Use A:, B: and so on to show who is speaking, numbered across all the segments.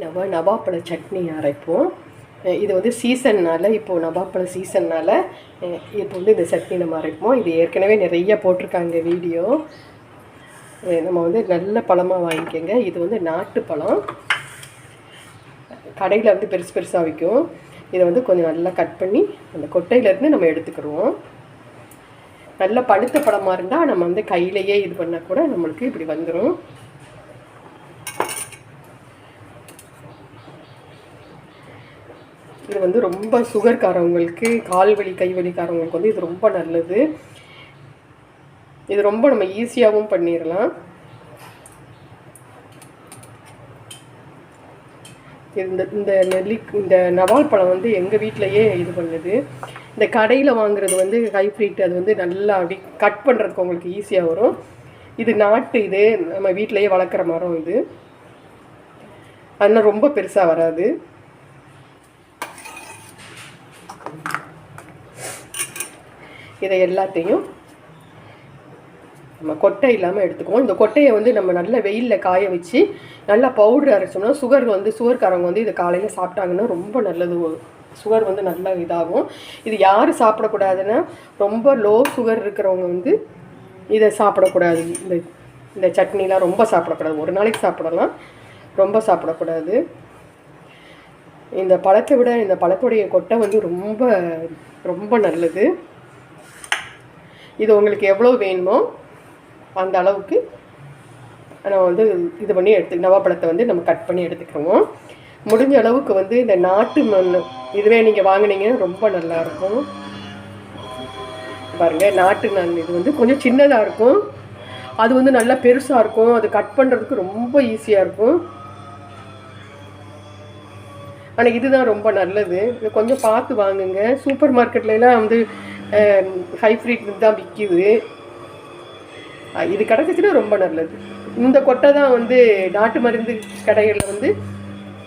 A: நம்ம நவாப்பழ சட்னி அரைப்போம். இது வந்து சீசன்னால் இப்போது நவாப்பழ சீசன்னால் இப்போ வந்து இந்த சட்னி நம்ம அரைப்போம். இது ஏற்கனவே நிறைய போட்டிருக்காங்க வீடியோ. நம்ம வந்து நல்ல பழமாக வாங்கிக்கோங்க. இது வந்து நாட்டு பழம். கடையில் வந்து பெருசு பெருசாக விற்கும் இதை வந்து கொஞ்சம் நல்லா கட் பண்ணி அந்த கொட்டையிலேருந்து நம்ம எடுத்துக்கிடுவோம். நல்ல பழுத்த பழமாக இருந்தால் நம்ம வந்து கையிலையே இது பண்ணால் கூட நம்மளுக்கு இப்படி வந்துடும் இது வந்து ரொம்ப சுகர்காரவங்களுக்கு கால் வலி கை வலிக்காரவங்களுக்கு வந்து இது ரொம்ப நல்லது. இது ரொம்ப நம்ம ஈஸியாகவும் பண்ணிடலாம் இந்த இந்த நெல்லி இந்த நவால் பழம் வந்து எங்கள் வீட்டிலையே இது பண்ணுது. இந்த கடையில் வாங்குறது வந்து ஹைப்ரிட் அது வந்து நல்லா அப்படி கட் பண்ணுறதுக்கு உங்களுக்கு ஈஸியாக வரும். இது நாட்டு இது நம்ம வீட்டிலையே வளர்க்குற மரம் இது. அதனால் ரொம்ப பெருசாக வராது. இதை எல்லாத்தையும் நம்ம கொட்டை இல்லாமல் எடுத்துக்குவோம். இந்த கொட்டையை வந்து நம்ம நல்ல வெயிலில் காய வச்சு நல்லா பவுடர் அரைச்சோம்னா சுகர் வந்து சுகர்காரவங்க வந்து இதை காலையில் சாப்பிட்டாங்கன்னா ரொம்ப நல்லது. சுகர் வந்து நல்லா இதாகும். இது யார் சாப்பிடக்கூடாதுன்னா ரொம்ப லோ சுகர் இருக்கிறவங்க வந்து இதை சாப்பிடக்கூடாது. இந்த இந்த சட்னிலாம் ரொம்ப சாப்பிடக்கூடாது. ஒரு நாளைக்கு சாப்பிடலாம். ரொம்ப சாப்பிடக்கூடாது. இந்த பழத்தை விட இந்த பழத்துடைய கொட்டை வந்து ரொம்ப ரொம்ப நல்லது. இது உங்களுக்கு எவ்வளோ வேணுமோ அந்த அளவுக்கு நம்ம வந்து இது பண்ணி எடுத்து நவாப்பழத்தை வந்து நம்ம கட் பண்ணி எடுத்துக்கிறோம் முடிஞ்ச அளவுக்கு வந்து இந்த நாட்டு மண் இதுவே நீங்கள் வாங்கினீங்கன்னா ரொம்ப நல்லாயிருக்கும். பாருங்கள் நாட்டு மண் இது வந்து கொஞ்சம் சின்னதாக இருக்கும். அது வந்து நல்லா பெருசாக இருக்கும். அது கட் பண்ணுறதுக்கு ரொம்ப ஈஸியாக இருக்கும். ஆனால் இதுதான் ரொம்ப நல்லது. இது கொஞ்சம் பார்த்து வாங்குங்க. சூப்பர் மார்க்கெட்லலாம் வந்து ஹைப்ரிட் தான் விற்கிது இது கிடச்சிச்சுன்னா ரொம்ப நல்லது. இந்த கொட்டை தான் வந்து நாட்டு மருந்து கடைகளில் வந்து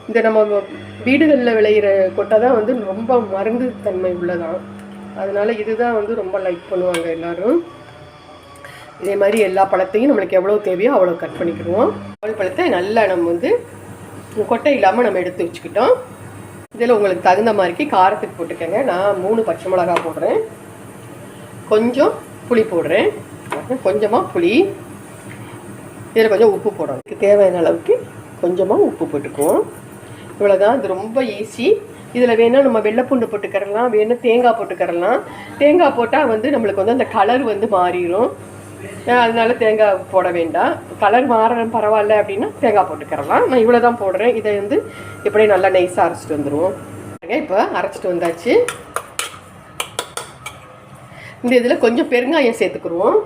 A: இந்த நம்ம வீடுகளில் விளையிற கொட்டை தான் வந்து ரொம்ப மருந்து தன்மை உள்ளதான். அதனால் இதுதான் வந்து ரொம்ப லைக் பண்ணுவாங்க எல்லாரும். இதே மாதிரி எல்லா பழத்தையும் நம்மளுக்கு எவ்வளோ தேவையோ அவ்வளோ கட் பண்ணிக்கிடுவோம். அவள் பழத்தை நல்லா நம்ம வந்து கொட்டை இல்லாமல் நம்ம எடுத்து வச்சுக்கிட்டோம். இதில் உங்களுக்கு தகுந்த மாதிரிக்கு காரத்துக்கு போட்டுக்கோங்க. நான் மூணு பச்சை மிளகா போடுறேன். கொஞ்சம் புளி போடுறேன். கொஞ்சமாக புளி. இதில் கொஞ்சம் உப்பு போடணும். இதுக்கு தேவையான அளவுக்கு கொஞ்சமாக உப்பு போட்டுக்குவோம். இவ்வளோதான் இது ரொம்ப ஈஸி இதில் வேணால் நம்ம வெள்ளைப்பூண்டு போட்டுக்கறலாம் வேணால் தேங்காய் போட்டுக்கறலாம். தேங்காய் போட்டால் வந்து நம்மளுக்கு வந்து அந்த கலர் வந்து மாறிடும் அதனால தேங்காய் போட வேண்டாம். கலர் மாற பரவாயில்ல அப்படின்னா தேங்காய் போட்டுக்கறலாம். நான் இவ்வளோ தான் போடுறேன். இதை வந்து இப்படியே நல்லா நைஸாக அரைச்சிட்டு வந்துடுவோம் இப்போ அரைச்சிட்டு வந்தாச்சு. இந்த இதில் கொஞ்சம் பெருங்காயம் சேர்த்துக்குருவோம்.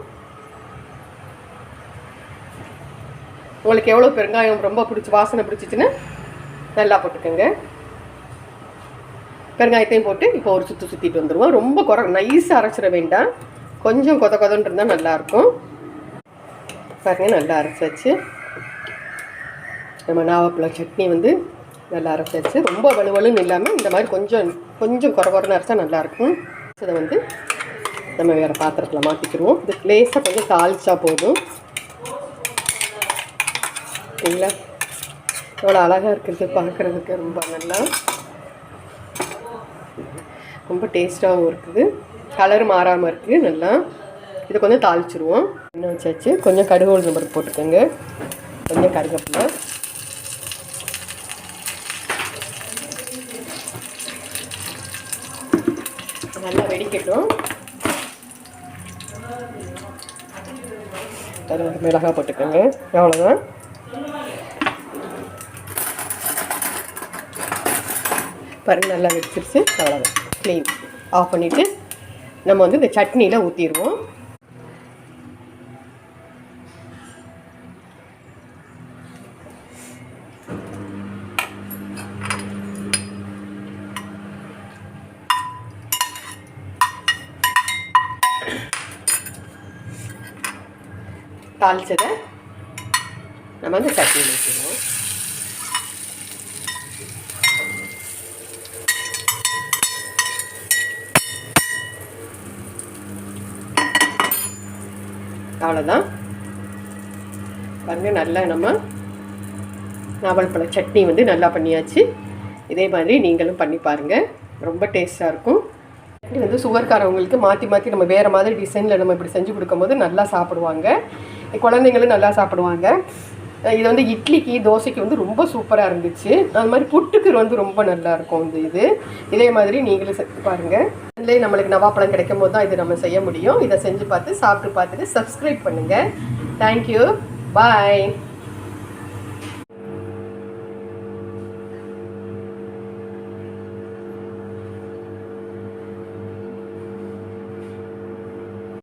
A: உங்களுக்கு எவ்வளோ பெருங்காயம் ரொம்ப பிடிச்சி வாசனை பிடிச்சிச்சின்னா நல்லா போட்டுக்கோங்க. பெருங்காயத்தையும் போட்டு இப்போ ஒரு சுற்றி சுற்றிட்டு வந்துடுவோம் ரொம்ப குறை நைஸாக அரைச்சிட வேண்டாம். கொஞ்சம் கொத கொதன்னு இருந்தால் நல்லாயிருக்கும் பாருங்க நல்லா அரைச்சாச்சு நம்ம நாவப்பழம் சட்னி வந்து நல்லா அரைச்சாச்சு ரொம்ப வலுவலுன்னு இல்லாமல் இந்த மாதிரி கொஞ்சம் கொஞ்சம் குறை குறைன்னு அரைச்சா நல்லாயிருக்கும் இதை வந்து நம்ம வேறு பாத்திரத்தில் மாற்றிக்கிடுவோம் இது லேசாக கொஞ்சம் தாளிச்சா போதும். இல்லை. எவ்வளோ அழகாக இருக்கிறது பார்க்குறதுக்கு ரொம்ப நல்லா. ரொம்ப டேஸ்ட்டாகவும் இருக்குது. கலர் மாறாமல் இருக்குது நல்லா. இதை கொஞ்சம் தாளிச்சிடுவோம் என்ன வச்சாச்சு. கொஞ்சம் கடுகு உளுந்து பருப்பு போட்டுக்கோங்க. கொஞ்சம் கருகப்பில். நல்லா வெடிக்கட்டும். அதில் மிளகாய் போட்டுக்கோங்க. அவ்வளோதான் பாருங்க நல்லா வெடிச்சிருச்சு. அவ்வளோதான் க்ளீன் ஆஃப் பண்ணிவிட்டு நம்ம வந்து இந்த சட்னியில் ஊற்றிடுவோம் தாளித்ததை நம்ம வந்து சட்னியில் ஊற்றிடுவோம். அவ்வளோதான் பாருங்க நல்லா நம்ம நாவல்பழ சட்னி வந்து நல்லா பண்ணியாச்சு. இதே மாதிரி நீங்களும் பண்ணி பாருங்கள் ரொம்ப டேஸ்ட்டாக இருக்கும். இது வந்து சுகர்காரவங்களுக்கு மாற்றி மாற்றி நம்ம வேறு மாதிரி டிசைனில் நம்ம இப்படி செஞ்சு கொடுக்கும்போது நல்லா சாப்பிடுவாங்க. குழந்தைங்களும் நல்லா சாப்பிடுவாங்க. இது வந்து இட்லிக்கு தோசைக்கு வந்து ரொம்ப சூப்பராக இருந்துச்சு. அது மாதிரி புட்டுக்கு வந்து ரொம்ப நல்லா இருக்கும் இந்த இது. இதே மாதிரி நீங்களும் செஞ்சு பாருங்கள் இதுலேயே நம்மளுக்கு நவாப்பழம் கிடைக்கும் போது தான் இது நம்ம செய்ய முடியும். இதை செஞ்சு பார்த்து சாப்பிட்டு பார்த்துட்டு சப்ஸ்கிரைப் பண்ணுங்கள் தேங்க்யூ பாய்